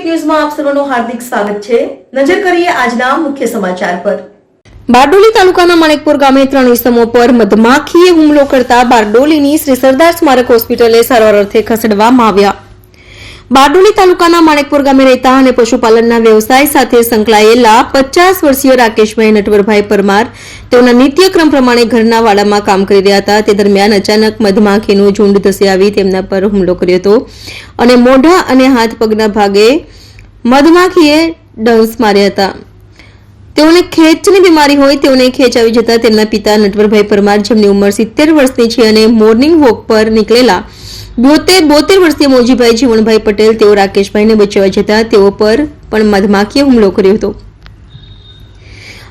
ન્યૂઝમાં આપ સર્વનું હાર્દિક સ્વાગત છે. નજર કરીએ આજના મુખ્ય સમાચાર પર. બારડોલી તાલુકાના માણેકપુર ગામે ત્રણ ઇસમો પર મધમાખીએ હુમલો કરતા બારડોલીની શ્રી સરદાર સ્મારક હોસ્પિટલે સારવાર અર્થે ખસેડવામાં આવ્યા. બારડોલી તાલુકાના માણેકપુર ગામે રહેતા અને પશુપાલનના વ્યવસાય સાથે સંકળાયેલા પચાસ વર્ષીય રાકેશભાઈ નટવરભાઈ પરમાર તેઓના નિત્યક્રમ પ્રમાણે ઘરના વાડામાં કામ કરી રહ્યા હતા. તે દરમિયાન અચાનક મધમાખીનું ઝુંડ ધસી આવી તેમના પર હુમલો કર્યો હતો અને મોઢા અને હાથ પગના ભાગે મધમાખીએ ડંસ માર્યા હતા. તેઓને ખેંચની બીમારી હોય તેઓને ખેંચ આવી જતા તેમના પિતા નટવરભાઈ પરમાર જેમની ઉંમર સિત્તેર વર્ષની છે અને મોર્નિંગ વોક પર નીકળેલા બોતેર બોતેર વર્ષીય મોજીભાઈ જીવણભાઈ પટેલ તેઓ રાકેશભાઈને બચાવવા જતા તેઓ પર પણ મધમાખીએ હુમલો કર્યો હતો.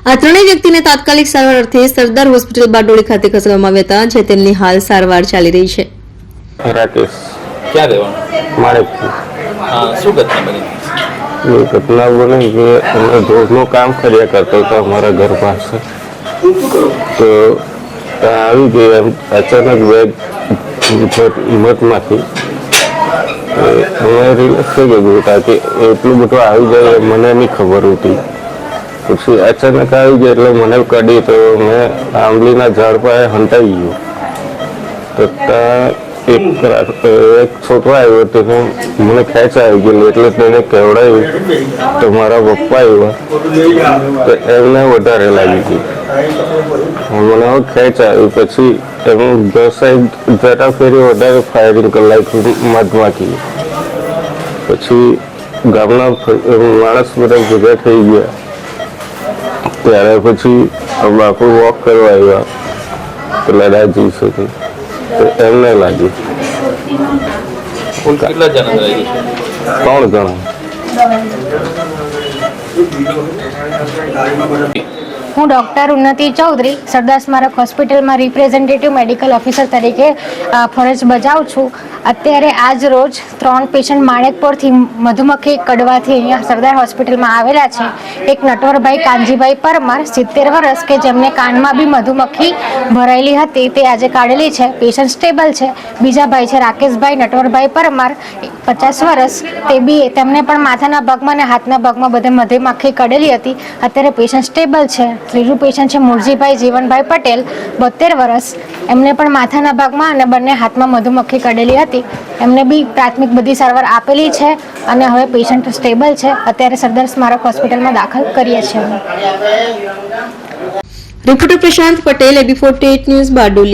આ ત્રણેય વ્યક્તિને તાત્કાલિક સારવાર અર્થે સરદાર હોસ્પિટલ બારડોલી ખાતે ખસેડવામાં આવ્યા હતા જે તેમની હાલ સારવાર ચાલી રહી છે. રાકેશ ક્યાં રહેવાનું? મારે શું ઘટના બની? ઘટના બની કે અમે ધોધનું કામ કર્યા કરતો હતો અમારા ઘર પાસે. તો આવી ગયા અચાનક બેગ હિંમતમાંથી અહીંયા રિલેક્સ થઈ ગયું કે એટલું બધું આવી જાય મને નહીં ખબર હતી. પછી અચાનક આવી ગઈ એટલે મને કાઢી તો મેં આંબલીના ઝાડ પાસે હંટાઈ ગયું. તો ત્યાં એક છોકરો આવ્યો તેને મને ખેંચ આવી ગયેલી એટલે તેને કહેવડાવ્યું તો મારા પપ્પા આવ્યા. તો એમને વધારે લાગી ગઈ. મને ખેંચ આવ્યું. પછી એમ સાઈડ જતા ફેરી વધારે ફાયરિંગ નાખ્યું મધમાખી પછી ગામના માણસ બધા ભેગા થઈ ગયા. ત્યારે પછી બાપુ વોક કરવા આવ્યા. પેલા રાજી સુધી. તો એમને લાગી કેટલા જણા ત્રણ જણા. હું ડૉક્ટર ઉન્નતિ ચૌધરી, સરદાર સ્મારક હોસ્પિટલમાં રિપ્રેઝેન્ટેટિવ મેડિકલ ઓફિસર તરીકે ફરજ બજાવું છું. અત્યારે આજ રોજ ત્રણ પેશન્ટ માણેકપુરથી મધુમક્ખી કડવાથી અહીંયા સરદાર હોસ્પિટલમાં આવેલા છે. એક નટવરભાઈ કાનજીભાઈ પરમાર, સિત્તેર વર્ષ કે જેમને કાનમાં બી મધુમક્ખી ભરાયેલી હતી, તે આજે કાઢેલી છે. પેશન્ટ સ્ટેબલ છે. બીજા ભાઈ છે રાકેશભાઈ, નટવરભાઈ પરમાર, પચાસ વર્ષ. તે બી તેમને પણ માથાના ભાગમાં અને હાથના ભાગમાં બધે મધુમક્ખી કડેલી હતી. અત્યારે પેશન્ટ સ્ટેબલ છે. ત્રીજું પેશન્ટ છે મુરજીભાઈ જીવનભાઈ પટેલ, બોતેર વર્ષ એમને પણ માથાના ભાગમાં અને બંને હાથમાં મધુમક્ખી કડેલી હતી. એમને બી પ્રાથમિક બધી સારવાર આપેલી છે અને હવે પેશન્ટ સ્ટેબલ છે. અત્યારે સરદાર સ્મારક હોસ્પિટલમાં દાખલ કરીએ છીએ reporter Prashant Patel AB forty news Bardoli.